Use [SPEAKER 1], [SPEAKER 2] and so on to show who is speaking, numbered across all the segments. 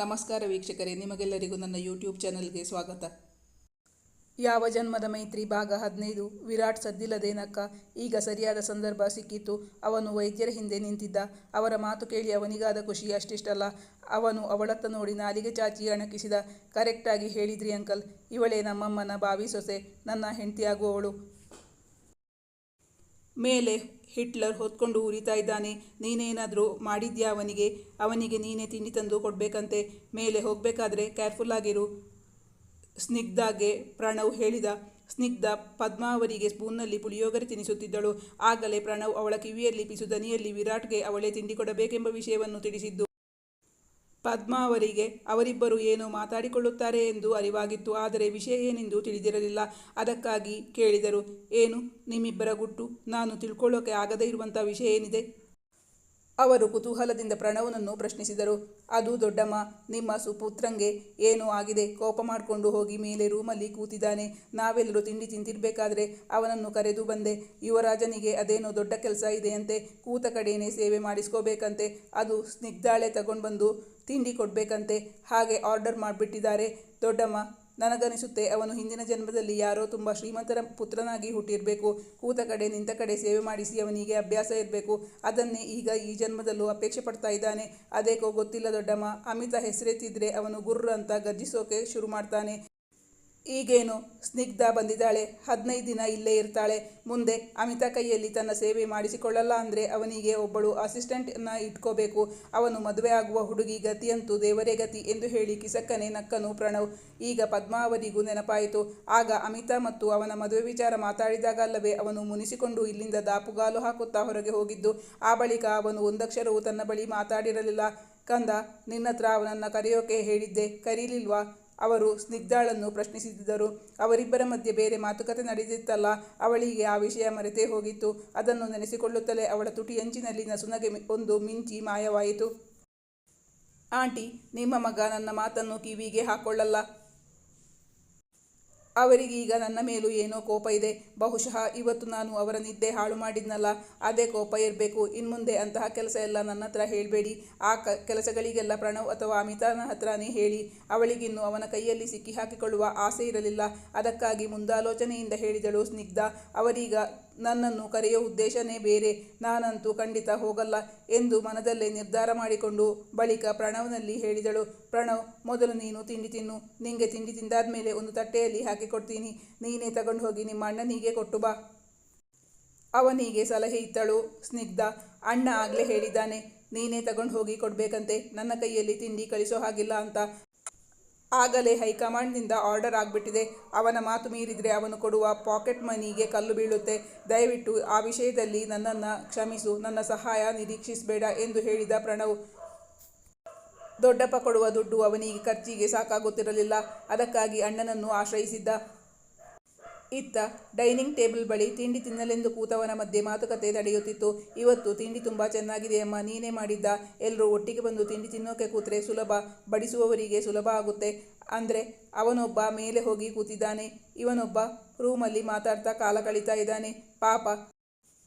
[SPEAKER 1] ನಮಸ್ಕಾರ ವೀಕ್ಷಕರೇ, ನಿಮಗೆಲ್ಲರಿಗೂ ನನ್ನ ಯೂಟ್ಯೂಬ್ ಚಾನಲ್ಗೆ ಸ್ವಾಗತ. ಯಾವ ಜನ್ಮದ ಮೈತ್ರಿ ಭಾಗ ಹದಿನೈದು, ವಿರಾಟ್ ಸದ್ದಿಲ್ಲದೇನಕ್ಕ? ಈಗ ಸರಿಯಾದ ಸಂದರ್ಭ ಸಿಕ್ಕಿತ್ತು ಅವನು ವೈದ್ಯರ ಹಿಂದೆ ನಿಂತಿದ್ದ. ಅವರ ಮಾತು ಕೇಳಿ ಅವನಿಗಾದ ಖುಷಿ ಅಷ್ಟಿಷ್ಟಲ್ಲ. ಅವನು ಅವಳತ್ತ ನೋಡಿ ನಾಲಿಗೆ ಚಾಚಿ ಅಣಕಿಸಿದ. ಕರೆಕ್ಟಾಗಿ ಹೇಳಿದ್ರಿ ಅಂಕಲ್. ಇವಳೇ ನಮ್ಮಮ್ಮನ ಬಾವಿ ಸೊಸೆ. ನನ್ನ ಹೆಂಡತಿಯಾಗುವವಳು. ಮೇಲೆ ಹಿಟ್ಲರ್ ಹೊತ್ಕೊಂಡು ಉರಿತಾ ಇದ್ದಾನೆ. ನೀನೇನಾದರೂ ಮಾಡಿದ್ಯಾ ಅವನಿಗೆ? ಅವನಿಗೆ ನೀನೇ ತಿಂಡಿ ತಂದು ಕೊಡಬೇಕಂತೆ. ಮೇಲೆ ಹೋಗಬೇಕಾದ್ರೆ ಕೇರ್ಫುಲ್ ಆಗಿರು. ಸ್ನಿಗ್ಧಾಗೆ ಪ್ರಣವ್ ಹೇಳಿದ. ಸ್ನಿಗ್ಧ ಪದ್ಮಾವರಿಗೆ ಸ್ಪೂನ್ನಲ್ಲಿ ಪುಳಿಯೋಗರೆ ತಿನ್ನಿಸುತ್ತಿದ್ದಳು ಆಗಲೇ ಪ್ರಣವ್ ಅವಳ ಕಿವಿಯಲ್ಲಿ ಪಿಸು ದನಿಯಲ್ಲಿ ವಿರಾಟ್ಗೆ ಅವಳೇ ತಿಂಡಿ ಕೊಡಬೇಕೆಂಬ ವಿಷಯವನ್ನು ತಿಳಿಸಿದ್ದು. ಪದ್ಮಾವರಿಗೆ ಅವರಿಬ್ಬರು ಏನು ಮಾತಾಡಿಕೊಳ್ಳುತ್ತಾರೆ ಎಂದು ಅರಿವಾಗಿತ್ತು, ಆದರೆ ವಿಷಯ ಏನೆಂದು ತಿಳಿದಿರಲಿಲ್ಲ. ಅದಕ್ಕಾಗಿ ಕೇಳಿದರು, ಏನು, ನಿಮ್ಮಿಬ್ಬರ ಗುಟ್ಟು? ನಾನು ತಿಳ್ಕೊಳ್ಳೋಕೆ ಆಗದೇ ಇರುವಂಥ ವಿಷಯ ಏನಿದೆ? ಅವರು ಕುತೂಹಲದಿಂದ ಪ್ರಣವನನ್ನು ಪ್ರಶ್ನಿಸಿದರು, ಅದು ದೊಡ್ಡಮ್ಮ, ನಿಮ್ಮ ಸುಪುತ್ರಂಗೆ ಏನೋ ಆಗಿದೆ? ಕೋಪ ಮಾಡಿಕೊಂಡು ಹೋಗಿ ಮೇಲೆ ರೂಮಲ್ಲಿ ಕೂತಿದ್ದಾನೆ. ನಾವೆಲ್ಲರೂ ತಿಂಡಿ ತಿಂತಿರಬೇಕಾದ್ರೆ ಅವನನ್ನು ಕರೆದು ಬಂದೆ. ಯುವರಾಜನಿಗೆ ಅದೇನೋ ದೊಡ್ಡ ಕೆಲಸ ಇದೆಯಂತೆ, ಕೂತ ಕಡೆಯೇ ಸೇವೆ ಮಾಡಿಸ್ಕೋಬೇಕಂತೆ. ಅದು ಸ್ನಿಗ್ಧಾಳೆ ತಗೊಂಡು ಬಂದು ತಿಂಡಿ ಕೊಡಬೇಕಂತೆ. ಹಾಗೆ ಆರ್ಡರ್ ಮಾಡಿಬಿಟ್ಟಿದ್ದಾರೆ. ದೊಡ್ಡಮ್ಮ, ನನಗನಿಸುತ್ತೆ ಅವನು ಹಿಂದಿನ ಜನ್ಮದಲ್ಲಿ ಯಾರೋ ತುಂಬ ಶ್ರೀಮಂತರ ಪುತ್ರನಾಗಿ ಹುಟ್ಟಿರಬೇಕು. ಕೂತ ಕಡೆ ನಿಂತ ಕಡೆ ಸೇವೆ ಮಾಡಿಸಿ ಅವನಿಗೆ ಅಭ್ಯಾಸ ಇರಬೇಕು. ಅದನ್ನೇ ಈಗ ಈ ಜನ್ಮದಲ್ಲೂ ಅಪೇಕ್ಷೆ ಪಡ್ತಾ ಇದ್ದಾನೆ. ಅದೇಕೋ ಗೊತ್ತಿಲ್ಲ ದೊಡ್ಡಮ್ಮ, ಅಮಿತ ಹೆಸರೆತ್ತಿದ್ರೆ ಅವನು ಗುರ್ರ ಅಂತ ಗರ್ಜಿಸೋಕೆ ಶುರು ಮಾಡ್ತಾನೆ. ಈಗೇನು? ಸ್ನಿಗ್ಧ ಬಂದಿದ್ದಾಳೆ. ಹದಿನೈದು ದಿನ ಇಲ್ಲೇ ಇರ್ತಾಳೆ. ಮುಂದೆ ಅಮಿತಾ ಕೈಯಲ್ಲಿ ತನ್ನ ಸೇವೆ ಮಾಡಿಸಿಕೊಳ್ಳಲ್ಲ ಅಂದರೆ ಅವನಿಗೆ ಒಬ್ಬಳು ಅಸಿಸ್ಟೆಂಟನ್ನು ಇಟ್ಕೋಬೇಕು. ಅವನು ಮದುವೆ ಆಗುವ ಹುಡುಗಿ ಗತಿಯಂತೂ ದೇವರೇ ಗತಿ ಎಂದು ಹೇಳಿ ಕಿಸಕ್ಕನೆ ನಕ್ಕನು ಪ್ರಣವ್. ಈಗ ಪದ್ಮಾವರಿಗೂ ನೆನಪಾಯಿತು. ಆಗ ಅಮಿತಾ ಮತ್ತು ಅವನ ಮದುವೆ ವಿಚಾರ ಮಾತಾಡಿದಾಗ ಅಲ್ಲವೇ ಅವನು ಮುನಿಸಿಕೊಂಡು ಇಲ್ಲಿಂದ ದಾಪುಗಾಲು ಹಾಕುತ್ತಾ ಹೊರಗೆ ಹೋಗಿದ್ದು. ಆ ಬಳಿಕ ಅವನು ಒಂದಕ್ಷರವೂ ತನ್ನ ಬಳಿ ಮಾತಾಡಿರಲಿಲ್ಲ. ಕಂದ, ನಿನ್ನತ್ರ ಅವನನ್ನು ಕರೆಯೋಕೆ ಹೇಳಿದ್ದೆ. ಕರೀಲಿಲ್ವಾ? ಅವರು ಸ್ನಿಗ್ಧಾಳನ್ನು ಪ್ರಶ್ನಿಸಿದ್ದರು. ಅವರಿಬ್ಬರ ಮಧ್ಯೆ ಬೇರೆ ಮಾತುಕತೆ ನಡೆದಿತ್ತಲ್ಲ. ಅವಳಿಗೆ ಆ ವಿಷಯ ಮರೆತೇ ಹೋಗಿತ್ತು. ಅದನ್ನು ನೆನೆಸಿಕೊಳ್ಳುತ್ತಲೇ ಅವಳ ತುಟಿಯಂಚಿನಲ್ಲಿನ ಸುನಗೆ ಒಂದು ಮಿಂಚಿ ಮಾಯವಾಯಿತು. ಆಂಟಿ, ನಿಮ್ಮ ಮಗ ನನ್ನ ಮಾತನ್ನು ಕಿವಿಗೆ ಹಾಕೊಳ್ಳಲ್ಲ. ಅವರಿಗೀಗ ನನ್ನ ಮೇಲೂ ಏನೋ ಕೋಪ ಇದೆ. ಬಹುಶಃ ಇವತ್ತು ನಾನು ಅವರ ನಿದ್ದೆ ಹಾಳು ಮಾಡಿದ್ನಲ್ಲ, ಅದೇ ಕೋಪ ಇರಬೇಕು. ಇನ್ಮುಂದೆ ಅಂತಹ ಕೆಲಸ ಎಲ್ಲ ನನ್ನ ಹತ್ರ ಹೇಳಬೇಡಿ. ಆ ಕ, ಕೆಲಸಗಳಿಗೆಲ್ಲ ಪ್ರಣವ್ ಅಥವಾ ಅಮಿತಾನ ಹತ್ರನೇ ಹೇಳಿ. ಅವಳಿಗಿನ್ನು ಅವನ ಕೈಯಲ್ಲಿ ಸಿಕ್ಕಿ ಹಾಕಿಕೊಳ್ಳುವ ಆಸೆ ಇರಲಿಲ್ಲ. ಅದಕ್ಕಾಗಿ ಮುಂದಾಲೋಚನೆಯಿಂದ ಹೇಳಿದಳು ಸ್ನಿಗ್ಧ. ಅವರೀಗ ನನ್ನನ್ನು ಕರೆಯೋ ಉದ್ದೇಶನೇ ಬೇರೆ. ನಾನಂತೂ ಖಂಡಿತ ಹೋಗಲ್ಲ ಎಂದು ಮನದಲ್ಲೇ ನಿರ್ಧಾರ ಮಾಡಿಕೊಂಡು ಬಳಿಕ ಪ್ರಣವ್ನಲ್ಲಿ ಹೇಳಿದಳು. ಪ್ರಣವ್, ಮೊದಲು ನೀನು ತಿಂಡಿ ತಿನ್ನು. ನಿಂಗೆ ತಿಂಡಿ ತಿಂದಾದ್ಮೇಲೆ ಒಂದು ತಟ್ಟೆಯಲ್ಲಿ ಹಾಕಿಕೊಡ್ತೀನಿ ನೀನೇ ತಗೊಂಡು ಹೋಗಿ ನಿಮ್ಮ ಅಣ್ಣನಿಗೆ ಕೊಟ್ಟು ಬಾ. ಅವನಿಗೆ ಸಲಹೆ ಇತ್ತಳು ಸ್ನಿಗ್ಧ. ಅಣ್ಣ ಆಗಲೇ ಹೇಳಿದ್ದಾನೆ, ನೀನೇ ತಗೊಂಡು ಹೋಗಿ ಕೊಡಬೇಕಂತೆ. ನನ್ನ ಕೈಯಲ್ಲಿ ತಿಂಡಿ ಕಳಿಸೋ ಹಾಗಿಲ್ಲ ಅಂತ. ಆಗಲೇ ಹೈಕಮಾಂಡ್ನಿಂದ ಆರ್ಡರ್ ಆಗಿಬಿಟ್ಟಿದೆ. ಅವನ ಮಾತು ಮೀರಿದರೆ ಅವನು ಕೊಡುವ ಪಾಕೆಟ್ ಮನಿಗೆ ಕಲ್ಲು ಬೀಳುತ್ತೆ. ದಯವಿಟ್ಟು ಆ ವಿಷಯದಲ್ಲಿ ನನ್ನನ್ನು ಕ್ಷಮಿಸು. ನನ್ನ ಸಹಾಯ ನಿರೀಕ್ಷಿಸಬೇಡ ಎಂದು ಹೇಳಿದ ಪ್ರಣವ್. ದೊಡ್ಡಪ್ಪ ಕೊಡುವ ದುಡ್ಡು ಅವನಿಗೆ ಖರ್ಚಿಗೆ ಸಾಕಾಗುತ್ತಿರಲಿಲ್ಲ. ಅದಕ್ಕಾಗಿ ಅಣ್ಣನನ್ನು ಆಶ್ರಯಿಸಿದ್ದ ಇತ್ತ ಡೈನಿಂಗ್ ಟೇಬಲ್ ಬಳಿ ತಿಂಡಿ ತಿನ್ನಲೆಂದು ಕೂತವನ ಮಧ್ಯೆ ಮಾತುಕತೆ ನಡೆಯುತ್ತಿತ್ತು. ಇವತ್ತು ತಿಂಡಿ ತುಂಬ ಚೆನ್ನಾಗಿದೆ ಅಮ್ಮ, ನೀನೇ ಮಾಡಿದ್ದ. ಎಲ್ಲರೂ ಒಟ್ಟಿಗೆ ಬಂದು ತಿಂಡಿ ತಿನ್ನೋಕೆ ಕೂತ್ರೆ ಸುಲಭ, ಬಡಿಸುವವರಿಗೆ ಸುಲಭ ಆಗುತ್ತೆ. ಅಂದರೆ ಅವನೊಬ್ಬ ಮೇಲೆ ಹೋಗಿ ಕೂತಿದ್ದಾನೆ. ಇವನೊಬ್ಬ ರೂಮಲ್ಲಿ ಮಾತಾಡ್ತಾ ಕಾಲ ಕಳೀತಾ ಇದ್ದಾನೆ. ಪಾಪ,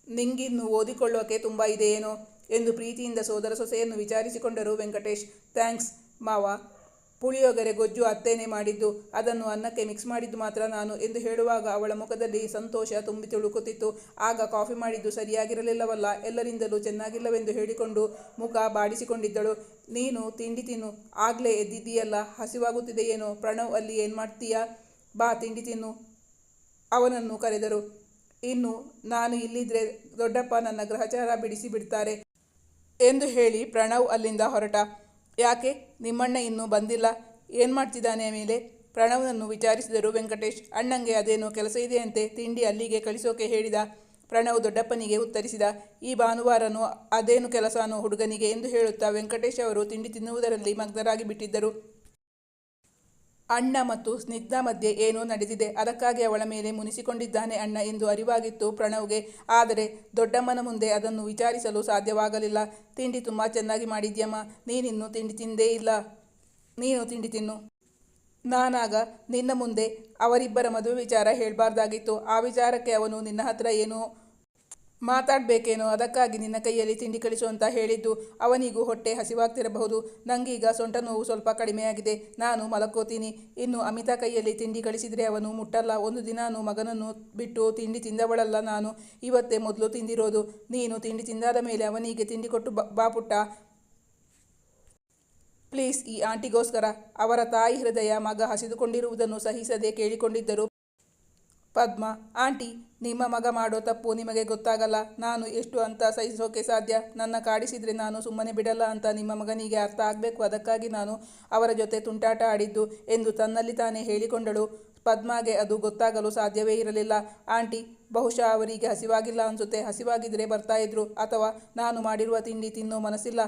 [SPEAKER 1] ನಿಂಗಿನ್ನು ಓದಿಕೊಳ್ಳೋಕೆ ತುಂಬ ಇದೆಯೇನೋ ಎಂದು ಪ್ರೀತಿಯಿಂದ ಸೋದರ ಸೊಸೆಯನ್ನು ವಿಚಾರಿಸಿಕೊಂಡರು ವೆಂಕಟೇಶ್. ಥ್ಯಾಂಕ್ಸ್ ಮಾವ ಪುಳಿಯೋಗರೆ ಗೊಜ್ಜು ಅತ್ತೇನೆ ಮಾಡಿದ್ದು, ಅದನ್ನು ಅನ್ನಕ್ಕೆ ಮಿಕ್ಸ್ ಮಾಡಿದ್ದು ಮಾತ್ರ ನಾನು ಎಂದು ಹೇಳುವಾಗ ಅವಳ ಮುಖದಲ್ಲಿ ಸಂತೋಷ ತುಂಬಿ ತುಳುಕುತ್ತಿತ್ತು. ಆಗ ಕಾಫಿ ಮಾಡಿದ್ದು ಸರಿಯಾಗಿರಲಿಲ್ಲವಲ್ಲ, ಎಲ್ಲರಿಂದಲೂ ಚೆನ್ನಾಗಿಲ್ಲವೆಂದು ಹೇಳಿಕೊಂಡು ಮುಖ ಬಾಡಿಸಿಕೊಂಡಿದ್ದಳು. ನೀನು ತಿಂಡಿ ತಿನ್ನು, ಆಗಲೇ ಎದ್ದಿದ್ದೀಯಲ್ಲ, ಹಸಿವಾಗುತ್ತಿದೆಯೇನೋ, ಪ್ರಣವ್ ಅಲ್ಲಿ ಏನು ಮಾಡ್ತೀಯಾ? ಬಾ, ತಿಂಡಿ ತಿನ್ನು, ಅವನನ್ನು ಕರೆದರು. ಇನ್ನು ನಾನು ಇಲ್ಲಿದ್ರೆ ದೊಡ್ಡಪ್ಪ ನನ್ನ ಗ್ರಹಚಾರ ಬಿಡಿಸಿ ಬಿಡ್ತಾರೆ ಎಂದು ಹೇಳಿ ಪ್ರಣವ್ ಅಲ್ಲಿಂದ ಹೊರಟ. ಯಾಕೆ? ನಿಮ್ಮಣ್ಣ ಇನ್ನೂ ಬಂದಿಲ್ಲ. ಏನು ಮಾಡ್ತಿದ್ದಾನೆ ಮೇಲೆ ಪ್ರಣವನನ್ನು ವಿಚಾರಿಸಿದರು ವೆಂಕಟೇಶ್. ಅಣ್ಣಂಗೆ ಅದೇನೋ ಕೆಲಸ ಇದೆಯಂತೆ ತಿಂಡಿ ಅಲ್ಲಿಗೆ ಕಳಿಸೋಕೆ ಹೇಳಿದ. ಪ್ರಣವ್ ದೊಡ್ಡಪ್ಪನಿಗೆ ಉತ್ತರಿಸಿದ. ಈ ಭಾನುವಾರನು ಅದೇನು ಕೆಲಸನೋ ಹುಡುಗನಿಗೆ ಎಂದು ಹೇಳುತ್ತಾ ವೆಂಕಟೇಶ್ ಅವರು ತಿಂಡಿ ತಿನ್ನುವುದರಲ್ಲಿ ಮಗ್ನರಾಗಿ ಬಿಟ್ಟಿದ್ದರು ಅಣ್ಣ ಮತ್ತು ಸ್ನಿಗ್ಧ ಮಧ್ಯೆ ಏನೋ ನಡೆದಿದೆ. ಅದಕ್ಕಾಗಿ ಅವಳ ಮೇಲೆ ಮುನಿಸಿಕೊಂಡಿದ್ದಾನೆ ಅಣ್ಣ ಎಂದು ಅರಿವಾಗಿತ್ತು ಪ್ರಣವ್ಗೆ. ಆದರೆ ದೊಡ್ಡಮ್ಮನ ಮುಂದೆ ಅದನ್ನು ವಿಚಾರಿಸಲು ಸಾಧ್ಯವಾಗಲಿಲ್ಲ. ತಿಂಡಿ ತುಂಬ ಚೆನ್ನಾಗಿ ಮಾಡಿದ್ಯಮ್ಮ. ನೀನಿನ್ನು ತಿಂಡಿ ತಿಂದೇ ಇಲ್ಲ. ನೀನು ತಿಂಡಿ ತಿನ್ನು. ನಾನಾಗ ನಿನ್ನ ಮುಂದೆ ಅವರಿಬ್ಬರ ಮದುವೆ ವಿಚಾರ ಹೇಳಬಾರ್ದಾಗಿತ್ತು. ಆ ವಿಚಾರಕ್ಕೆ ಅವನು ನಿನ್ನ ಹತ್ರ ಏನೋ ಮಾತಾಡ್ಬೇಕೇನೋ? ಅದಕ್ಕಾಗಿ ನಿನ್ನ ಕೈಯಲ್ಲಿ ತಿಂಡಿ ಕಳಿಸು ಅಂತ ಹೇಳಿದ್ದು ಅವನಿಗೂ ಹೊಟ್ಟೆ ಹಸಿವಾಗ್ತಿರಬಹುದು. ನಂಗೀಗ ಸೊಂಟ ನೋವು ಸ್ವಲ್ಪ ಕಡಿಮೆಯಾಗಿದೆ. ನಾನು ಮಲಕೋತೀನಿ ಇನ್ನು ಅಮಿತಾ ಕೈಯಲ್ಲಿ ತಿಂಡಿ ಕಳಿಸಿದರೆ ಅವನು ಮುಟ್ಟಲ್ಲ. ಒಂದು ದಿನಾನು ಮಗನನ್ನು ಬಿಟ್ಟು ತಿಂಡಿ ತಿಂದವಳಲ್ಲ ನಾನು. ಇವತ್ತೇ ಮೊದಲು ತಿಂದಿರೋದು. ನೀನು ತಿಂಡಿ ತಿಂದಾದ ಮೇಲೆ ಅವನಿಗೆ ತಿಂಡಿ ಕೊಟ್ಟು ಬ- ಬಾ ಪುಟ್ಟ. ಪ್ಲೀಸ್ ಈ ಆಂಟಿಗೋಸ್ಕರ. ಅವರ ತಾಯಿ ಹೃದಯ ಮಗ ಹಸಿದುಕೊಂಡಿರುವುದನ್ನು ಸಹಿಸದೆ ಕೇಳಿಕೊಂಡಿದ್ದರು. ಪದ್ಮ, ಆಂಟಿ, ನಿಮ್ಮ ಮಗ ಮಾಡೋ ತಪ್ಪು ನಿಮಗೆ ಗೊತ್ತಾಗಲ್ಲ. ನಾನು ಎಷ್ಟು ಅಂತ ಸಹಿಸೋಕೆ ಸಾಧ್ಯ? ನನ್ನ ಕಾಡಿಸಿದರೆ ನಾನು ಸುಮ್ಮನೆ ಬಿಡಲ್ಲ ಅಂತ ನಿಮ್ಮ ಮಗನಿಗೆ ಅರ್ಥ ಆಗಬೇಕು. ಅದಕ್ಕಾಗಿ ನಾನು ಅವರ ಜೊತೆ ತುಂಟಾಟ ಆಡಿದ್ದು ಎಂದು ತನ್ನಲ್ಲಿ ತಾನೇ ಹೇಳಿಕೊಂಡಳು. ಪದ್ಮಾಗೆ ಅದು ಗೊತ್ತಾಗಲು ಸಾಧ್ಯವೇ ಇರಲಿಲ್ಲ. ಆಂಟಿ, ಬಹುಶಃ ಅವರಿಗೆ ಹಸಿವಾಗಿಲ್ಲ ಅನ್ಸುತ್ತೆ. ಹಸಿವಾಗಿದ್ದರೆ ಬರ್ತಾ ಇದ್ರು ಅಥವಾ ನಾನು ಮಾಡಿರುವ ತಿಂಡಿ ತಿನ್ನೋ ಮನಸ್ಸಿಲ್ಲ.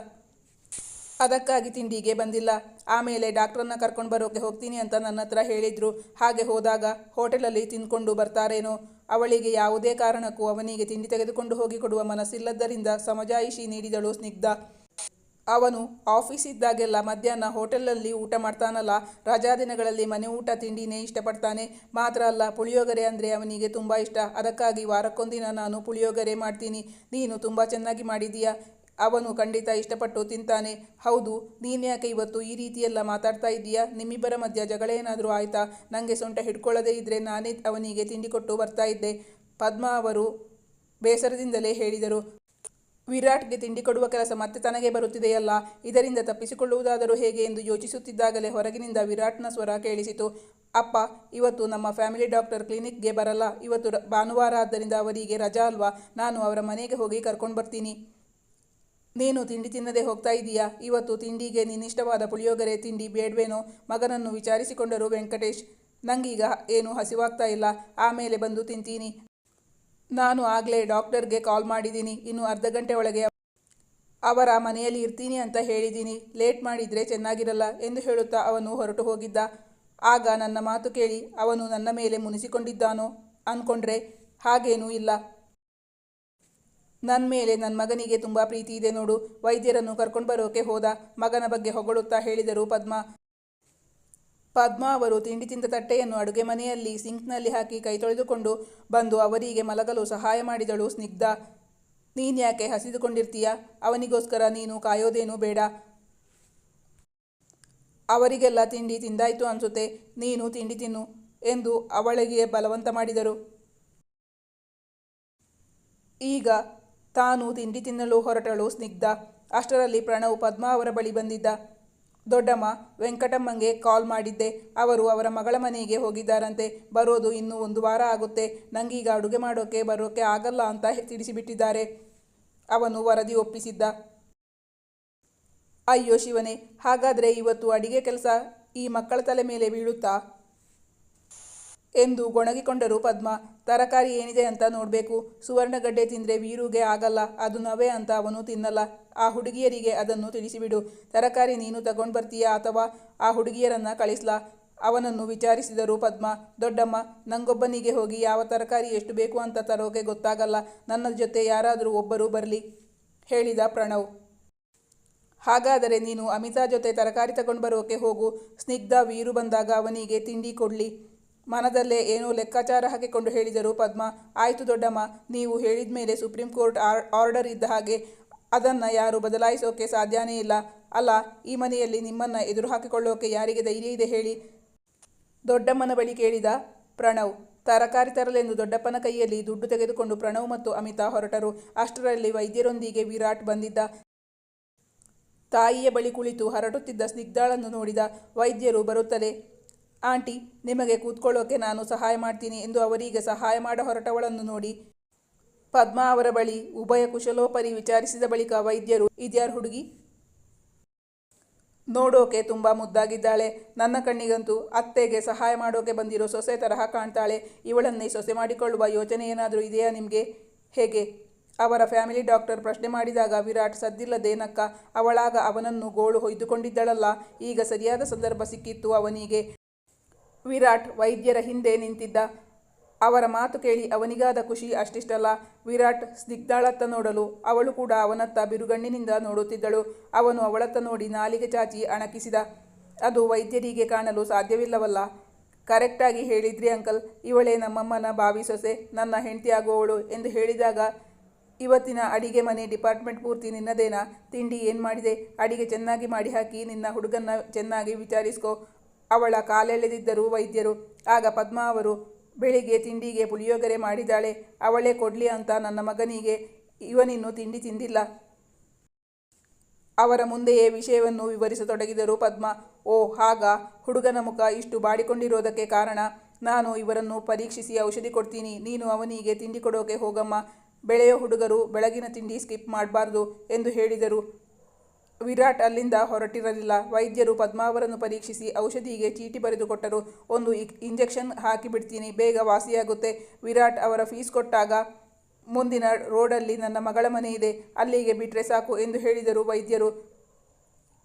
[SPEAKER 1] ಅದಕ್ಕಾಗಿ ತಿಂಡಿಗೆ ಬಂದಿಲ್ಲ. ಆಮೇಲೆ ಡಾಕ್ಟ್ರನ್ನ ಕರ್ಕೊಂಡು ಬರೋಕೆ ಹೋಗ್ತೀನಿ ಅಂತ ನನ್ನ ಹತ್ರ ಹೇಳಿದ್ರು. ಹಾಗೆ ಹೋದಾಗ ಹೋಟೆಲಲ್ಲಿ ತಿಂದ್ಕೊಂಡು ಬರ್ತಾರೇನೋ. ಅವಳಿಗೆ ಯಾವುದೇ ಕಾರಣಕ್ಕೂ ಅವನಿಗೆ ತಿಂಡಿ ತೆಗೆದುಕೊಂಡು ಹೋಗಿ ಕೊಡುವ ಮನಸ್ಸಿಲ್ಲದ್ದರಿಂದ ಸಮಜಾಯಿಷಿ ನೀಡಿದಳು ಸ್ನಿಗ್ಧ. ಅವನು ಆಫೀಸ್ ಇದ್ದಾಗೆಲ್ಲ ಮಧ್ಯಾಹ್ನ ಹೋಟೆಲಲ್ಲಿ ಊಟ ಮಾಡ್ತಾನಲ್ಲ, ರಜಾ ದಿನಗಳಲ್ಲಿ ಮನೆ ಊಟ ತಿಂಡಿನೇ ಇಷ್ಟಪಡ್ತಾನೆ. ಮಾತ್ರ ಅಲ್ಲ, ಪುಳಿಯೋಗರೆ ಅಂದರೆ ಅವನಿಗೆ ತುಂಬ ಇಷ್ಟ. ಅದಕ್ಕಾಗಿ ವಾರಕ್ಕೊಂದಿನ ನಾನು ಪುಳಿಯೋಗರೆ ಮಾಡ್ತೀನಿ. ನೀನು ತುಂಬ ಚೆನ್ನಾಗಿ ಮಾಡಿದೀಯಾ ಅವನು ಖಂಡಿತ ಇಷ್ಟಪಟ್ಟು ತಿಂತಾನೆ. ಹೌದು ನೀನ್ಯಾಕೆ ಇವತ್ತು ಈ ರೀತಿಯೆಲ್ಲ ಮಾತಾಡ್ತಾ ಇದ್ದೀಯಾ? ನಿಮ್ಮಿಬ್ಬರ ಮಧ್ಯ ಜಗಳ ಏನಾದರೂ ಆಯ್ತಾ? ನನಗೆ ಸೊಂಟ ಹಿಡ್ಕೊಳ್ಳದೇ ಇದ್ದರೆ ನಾನೇ ಅವನಿಗೆ ತಿಂಡಿ ಕೊಟ್ಟು ಬರ್ತಾ ಇದ್ದೆ. ಪದ್ಮ ಅವರು ಬೇಸರದಿಂದಲೇ ಹೇಳಿದರು. ವಿರಾಟ್ಗೆ ತಿಂಡಿ ಕೊಡುವ ಕೆಲಸ ಮತ್ತೆ ತನಗೆ ಬರುತ್ತಿದೆಯಲ್ಲ? ಇದರಿಂದ ತಪ್ಪಿಸಿಕೊಳ್ಳುವುದಾದರೂ ಹೇಗೆ ಎಂದು ಯೋಚಿಸುತ್ತಿದ್ದಾಗಲೇ ಹೊರಗಿನಿಂದ ವಿರಾಟ್ನ ಸ್ವರ ಕೇಳಿಸಿತು. ಅಪ್ಪ, ಇವತ್ತು ನಮ್ಮ ಫ್ಯಾಮಿಲಿ ಡಾಕ್ಟರ್ ಕ್ಲಿನಿಕ್ಗೆ ಬರಲ್ಲ. ಇವತ್ತು ಭಾನುವಾರ ಆದ್ದರಿಂದ ಅವರಿಗೆ ರಜಾ ಅಲ್ವಾ? ನಾನು ಅವರ ಮನೆಗೆ ಹೋಗಿ ಕರ್ಕೊಂಡು ಬರ್ತೀನಿ. ನೀನು ತಿಂಡಿ ತಿನ್ನದೆ ಹೋಗ್ತಾ ಇದೀಯಾ? ಇವತ್ತು ತಿಂಡಿಗೆ ನಿನ್ನಿಷ್ಟವಾದ ಪುಳಿಯೋಗರೆ, ತಿಂಡಿ, ಬೇಡ್ವೇನೋ? ಮಗನನ್ನು ವಿಚಾರಿಸಿಕೊಂಡರು ವೆಂಕಟೇಶ್. ನಂಗೀಗ ಏನು ಹಸಿವಾಗ್ತಾ ಇಲ್ಲ. ಆಮೇಲೆ ಬಂದು ತಿಂತೀನಿ. ನಾನು ಆಗಲೇ ಡಾಕ್ಟರ್ಗೆ ಕಾಲ್ ಮಾಡಿದ್ದೀನಿ. ಇನ್ನು ಅರ್ಧ ಗಂಟೆ ಒಳಗೆ ಅವರ ಮನೆಯಲ್ಲಿ ಇರ್ತೀನಿ ಅಂತ ಹೇಳಿದ್ದೀನಿ. ಲೇಟ್ ಮಾಡಿದರೆ ಚೆನ್ನಾಗಿರಲ್ಲ ಎಂದು ಹೇಳುತ್ತಾ ಅವನು ಹೊರಟು ಹೋಗಿದ್ದ. ಆಗ ನನ್ನ ಮಾತು ಕೇಳಿ ಅವನು ನನ್ನ ಮೇಲೆ ಮುನಿಸಿಕೊಂಡಿದ್ದಾನೋ ಅಂದ್ಕೊಂಡ್ರೆ ಹಾಗೇನೂ ಇಲ್ಲ. ನನ್ನ ಮೇಲೆ ನನ್ನ ಮಗನಿಗೆ ತುಂಬ ಪ್ರೀತಿ ಇದೆ ನೋಡು. ವೈದ್ಯರನ್ನು ಕರ್ಕೊಂಡು ಬರೋಕೆ ಹೋದ. ಮಗನ ಬಗ್ಗೆ ಹೊಗಳುತ್ತಾ ಹೇಳಿದರು ಪದ್ಮ. ಪದ್ಮ ಅವರು ತಿಂಡಿ ತಿಂದ ತಟ್ಟೆಯನ್ನು ಅಡುಗೆ ಮನೆಯಲ್ಲಿ ಸಿಂಕ್ನಲ್ಲಿ ಹಾಕಿ ಕೈ ತೊಳೆದುಕೊಂಡು ಬಂದು ಅವರಿಗೆ ಮಲಗಲು ಸಹಾಯ ಮಾಡಿದಳು ಸ್ನಿಗ್ಧ. ನೀನ್ಯಾಕೆ ಹಸಿದುಕೊಂಡಿರ್ತೀಯ? ಅವನಿಗೋಸ್ಕರ ನೀನು ಕಾಯೋದೇನೂ ಬೇಡ. ಅವರಿಗೆಲ್ಲ ತಿಂಡಿ ತಿಂದಾಯ್ತು ಅನ್ಸುತ್ತೆ. ನೀನು ತಿಂಡಿ ತಿನ್ನು ಎಂದು ಅವಳಿಗೆ ಬಲವಂತ ಮಾಡಿದರು. ಈಗ ತಾನು ತಿಂಡಿ ತಿನ್ನಲು ಹೊರಟಳು ಸ್ನಿಗ್ಧ. ಅಷ್ಟರಲ್ಲಿ ಪ್ರಣವ್ ಪದ್ಮ ಅವರ ಬಳಿ ಬಂದಿದ್ದ. ದೊಡ್ಡಮ್ಮ, ವೆಂಕಟಮ್ಮಂಗೆ ಕಾಲ್ ಮಾಡಿದ್ದೆ. ಅವರು ಅವರ ಮಗಳ ಮನೆಗೆ ಹೋಗಿದ್ದಾರಂತೆ. ಬರೋದು ಇನ್ನೂ ಒಂದು ವಾರ ಆಗುತ್ತೆ. ನಂಗೀಗ ಅಡುಗೆ ಮಾಡೋಕೆ ಬರೋಕೆ ಆಗಲ್ಲ ಅಂತ ತಿಳಿಸಿಬಿಟ್ಟಿದ್ದಾರೆ. ಅವನು ವರದಿ ಒಪ್ಪಿಸಿದ್ದ. ಅಯ್ಯೋ ಶಿವನೇ, ಹಾಗಾದರೆ ಇವತ್ತು ಅಡಿಗೆ ಕೆಲಸ ಈ ಮಕ್ಕಳ ತಲೆ ಮೇಲೆ ಬೀಳುತ್ತಾ? ಎಂದು ಗೊಣಗಿಕೊಂಡರು ಪದ್ಮ. ತರಕಾರಿ ಏನಿದೆ ಅಂತ ನೋಡಬೇಕು. ಸುವರ್ಣಗಡ್ಡೆ ತಿಂದರೆ ವೀರುಗೆ ಆಗಲ್ಲ, ಅದು ನವೆ ಅಂತ ಅವನು ತಿನ್ನಲ್ಲ. ಆ ಹುಡುಗಿಯರಿಗೆ ಅದನ್ನು ತಿಳಿಸಿಬಿಡು. ತರಕಾರಿ ನೀನು ತಗೊಂಡು ಬರ್ತೀಯಾ ಅಥವಾ ಆ ಹುಡುಗಿಯರನ್ನು ಕಳಿಸ್ಲಾ? ಅವನನ್ನು ವಿಚಾರಿಸಿದರು ಪದ್ಮ. ದೊಡ್ಡಮ್ಮ, ನಂಗೊಬ್ಬನಿಗೆ ಹೋಗಿ ಯಾವ ತರಕಾರಿ ಎಷ್ಟು ಬೇಕು ಅಂತ ತರೋಕೆ ಗೊತ್ತಾಗಲ್ಲ. ನನ್ನ ಜೊತೆ ಯಾರಾದರೂ ಒಬ್ಬರು ಬರಲಿ, ಹೇಳಿದ ಪ್ರಣವ್. ಹಾಗಾದರೆ ನೀನು ಅಮಿತಾ ಜೊತೆ ತರಕಾರಿ ತಗೊಂಡು ಬರೋಕೆ ಹೋಗು. ಸ್ನಿಗ್ಧ ವೀರು ಬಂದಾಗ ಅವನಿಗೆ ತಿಂಡಿ ಕೊಡಲಿ. ಮನದಲ್ಲೇ ಏನೋ ಲೆಕ್ಕಾಚಾರ ಹಾಕಿಕೊಂಡು ಹೇಳಿದರು, ಪದ್ಮ. ಆಯಿತು ದೊಡ್ಡಮ್ಮ, ನೀವು ಹೇಳಿದ ಮೇಲೆ ಸುಪ್ರೀಂ ಕೋರ್ಟ್ ಆರ್, ಆರ್ಡರ್ ಇದ್ದ ಹಾಗೆ ಅದನ್ನು ಯಾರು ಬದಲಾಯಿಸೋಕೆ ಸಾಧ್ಯನೇ ಇಲ್ಲ. ಅಲ್ಲ, ಈ ಮನೆಯಲ್ಲಿ ನಿಮ್ಮನ್ನು ಎದುರು ಹಾಕಿಕೊಳ್ಳೋಕೆ ಯಾರಿಗೆ ಧೈರ್ಯ ಇದೆ ಹೇಳಿ. ದೊಡ್ಡಮ್ಮನ ಬಳಿ ಕೇಳಿದ ಪ್ರಣವ್, ತರಕಾರಿ ತರಲೆಂದು ದೊಡ್ಡಪ್ಪನ ಕೈಯಲ್ಲಿ ದುಡ್ಡು ತೆಗೆದುಕೊಂಡು ಪ್ರಣವ್ ಮತ್ತು ಅಮಿತಾ ಹೊರಟರು. ಅಷ್ಟರಲ್ಲಿ ವೈದ್ಯರೊಂದಿಗೆ ವಿರಾಟ್ ಬಂದಿದ್ದ. ತಾಯಿಯ ಬಳಿ ಕುಳಿತು ಹರಡುತ್ತಿದ್ದ ಸ್ನಿಗ್ಧಾಳನ್ನು ನೋಡಿದ ವೈದ್ಯರು ಬರುತ್ತಲೇ ಆಂಟಿ, ನಿಮಗೆ ಕೂತ್ಕೊಳ್ಳೋಕೆ ನಾನು ಸಹಾಯ ಮಾಡ್ತೀನಿ ಎಂದು ಅವರೀಗ ಸಹಾಯ ಮಾಡ ಹೊರಟವಳನ್ನು ನೋಡಿ. ಪದ್ಮಾ ಅವರ ಬಳಿ ಉಭಯ ಕುಶಲೋಪರಿ ವಿಚಾರಿಸಿದ ಬಳಿಕ ವೈದ್ಯರು, ಇದ್ಯಾರು ಹುಡುಗಿ? ನೋಡೋಕೆ ತುಂಬ ಮುದ್ದಾಗಿದ್ದಾಳೆ. ನನ್ನ ಕಣ್ಣಿಗಂತೂ ಅತ್ತೆಗೆ ಸಹಾಯ ಮಾಡೋಕೆ ಬಂದಿರೋ ಸೊಸೆ ತರಹ ಕಾಣ್ತಾಳೆ. ಇವಳನ್ನೇ ಸೊಸೆ ಮಾಡಿಕೊಳ್ಳುವ ಯೋಚನೆ ಏನಾದರೂ ಇದೆಯಾ ನಿಮಗೆ? ಹೇಗೆ? ಅವರ ಫ್ಯಾಮಿಲಿ ಡಾಕ್ಟರ್ ಪ್ರಶ್ನೆ ಮಾಡಿದಾಗ ವಿರಾಟ್ ಸದ್ದಿಲ್ಲದೇನಕ್ಕ ಅವಳಾಗ ಅವನನ್ನು ಗೋಳು ಹೊಯ್ದುಕೊಂಡಿದ್ದಳಲ್ಲ. ಈಗ ಸರಿಯಾದ ಸಂದರ್ಭ ಸಿಕ್ಕಿತ್ತು ಅವನಿಗೆ. ವಿರಾಟ್ ವೈದ್ಯರ ಹಿಂದೆ ನಿಂತಿದ್ದ. ಅವರ ಮಾತು ಕೇಳಿ ಅವನಿಗಾದ ಖುಷಿ ಅಷ್ಟಿಷ್ಟಲ್ಲ. ವಿರಾಟ್ ಸ್ನಿಗ್ಧಾಳತ್ತ ನೋಡಲು, ಅವಳು ಕೂಡ ಅವನತ್ತ ಬಿರುಗಣ್ಣಿನಿಂದ ನೋಡುತ್ತಿದ್ದಳು. ಅವನು ಅವಳತ್ತ ನೋಡಿ ನಾಲಿಗೆ ಚಾಚಿ ಅಣಕಿಸಿದ. ಅದು ವೈದ್ಯರಿಗೆ ಕಾಣಲು ಸಾಧ್ಯವಿಲ್ಲವಲ್ಲ. ಕರೆಕ್ಟಾಗಿ ಹೇಳಿದ್ರಿ ಅಂಕಲ್, ಇವಳೇ ನಮ್ಮಮ್ಮನ ಬಾವಿ ಸೊಸೆ, ನನ್ನ ಹೆಂಡತಿಯಾಗುವವಳು ಎಂದು ಹೇಳಿದಾಗ, ಇವತ್ತಿನ ಅಡಿಗೆ ಮನೆ ಡಿಪಾರ್ಟ್ಮೆಂಟ್ ಪೂರ್ತಿ ನಿನ್ನದೇನಾ? ತಿಂಡಿ ಏನು ಮಾಡಿದೆ? ಅಡಿಗೆ ಚೆನ್ನಾಗಿ ಮಾಡಿ ಹಾಕಿ ನಿನ್ನ ಹುಡುಗನ್ನ ಚೆನ್ನಾಗಿ ವಿಚಾರಿಸ್ಕೊ. ಅವಳ ಕಾಲೆಳೆದಿದ್ದರು ವೈದ್ಯರು ಆಗ ಪದ್ಮ ಅವರು ಬೆಳಿಗ್ಗೆ ತಿಂಡಿಗೆ ಪುಳಿಯೋಗರೆ ಮಾಡಿದಾಳೆ ಅವಳೇ ಕೊಡಲಿ ಅಂತ ನನ್ನ ಮಗನಿಗೆ, ಇವನಿನ್ನು ತಿಂಡಿ ತಿಂದಿಲ್ಲ. ಅವರ ಮುಂದೆಯೇ ವಿಷಯವನ್ನು ವಿವರಿಸತೊಡಗಿದರು ಪದ್ಮ. ಓ, ಹಾಗ, ಹುಡುಗನ ಮುಖ ಇಷ್ಟು ಬಾಡಿಕೊಂಡಿರೋದಕ್ಕೆ ಕಾರಣ, ನಾನು ಇವರನ್ನು ಪರೀಕ್ಷಿಸಿ ಔಷಧಿ ಕೊಡ್ತೀನಿ, ನೀನು ಅವನಿಗೆ ತಿಂಡಿ ಕೊಡೋಕೆ ಹೋಗಮ್ಮ. ಬೆಳೆಯೋ ಹುಡುಗರು ಬೆಳಗಿನ ತಿಂಡಿ ಸ್ಕಿಪ್ ಮಾಡಬಾರ್ದು ಎಂದು ಹೇಳಿದರು. ವಿರಾಟ್ ಅಲ್ಲಿಂದ ಹೊರಟಿರಲಿಲ್ಲ. ವೈದ್ಯರು ಪದ್ಮಾವರನ್ನು ಪರೀಕ್ಷಿಸಿ ಔಷಧಿಗೆ ಚೀಟಿ ಬರೆದುಕೊಟ್ಟರು. ಒಂದು ಇಂಜೆಕ್ಷನ್ ಹಾಕಿಬಿಡ್ತೀನಿ, ಬೇಗ ವಾಸಿಯಾಗುತ್ತೆ. ವಿರಾಟ್ ಅವರ ಫೀಸ್ ಕೊಟ್ಟಾಗ ಮುಂದಿನ ರೋಡಲ್ಲಿ ನನ್ನ ಮಗಳ ಮನೆ ಇದೆ. ಅಲ್ಲಿಗೆ ಬಿಟ್ಟರೆ ಸಾಕು ಎಂದು ಹೇಳಿದರು ವೈದ್ಯರು.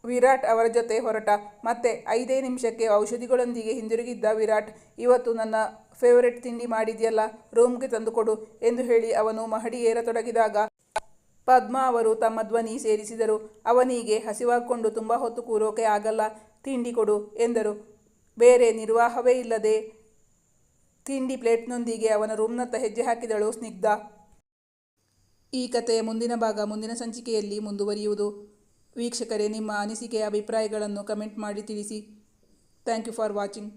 [SPEAKER 1] ವಿರಾಟ್ ಅವರ ಜೊತೆ ಹೊರಟ. ಮತ್ತೆ ಐದೇ ನಿಮಿಷಕ್ಕೆ ಔಷಧಿಗಳೊಂದಿಗೆ ಹಿಂದಿರುಗಿದ್ದ ವಿರಾಟ್, ಇವತ್ತು ನನ್ನ ಫೇವರೆಟ್ ತಿಂಡಿ ಮಾಡಿದೆಯಲ್ಲ, ರೂಮ್ಗೆ ತಂದುಕೊಡು ಎಂದು ಹೇಳಿ ಅವನು ಮಹಡಿ ಏರತೊಡಗಿದಾಗ ಪದ್ಮ ಅವರು ತಮ್ಮ ಧ್ವನಿ ಸೇರಿಸಿದರು. ಅವನಿಗೆ ಹಸಿವಾಕೊಂಡು ತುಂಬ ಹೊತ್ತು ಕೂರೋಕೆ ಆಗಲ್ಲ, ತಿಂಡಿ ಕೊಡು ಎಂದರು. ಬೇರೆ ನಿರ್ವಾಹವೇ ಇಲ್ಲದೆ ತಿಂಡಿ ಪ್ಲೇಟ್ನೊಂದಿಗೆ ಅವನ ರೂಮ್ನತ್ತ ಹೆಜ್ಜೆ ಹಾಕಿದಳು ಸ್ನಿಗ್ಧ. ಈ ಕಥೆಯ ಮುಂದಿನ ಭಾಗ ಮುಂದಿನ ಸಂಚಿಕೆಯಲ್ಲಿ ಮುಂದುವರಿಯುವುದು. ವೀಕ್ಷಕರೇ, ನಿಮ್ಮ ಅನಿಸಿಕೆಯ ಅಭಿಪ್ರಾಯಗಳನ್ನು ಕಮೆಂಟ್ ಮಾಡಿ ತಿಳಿಸಿ. Thank you for watching.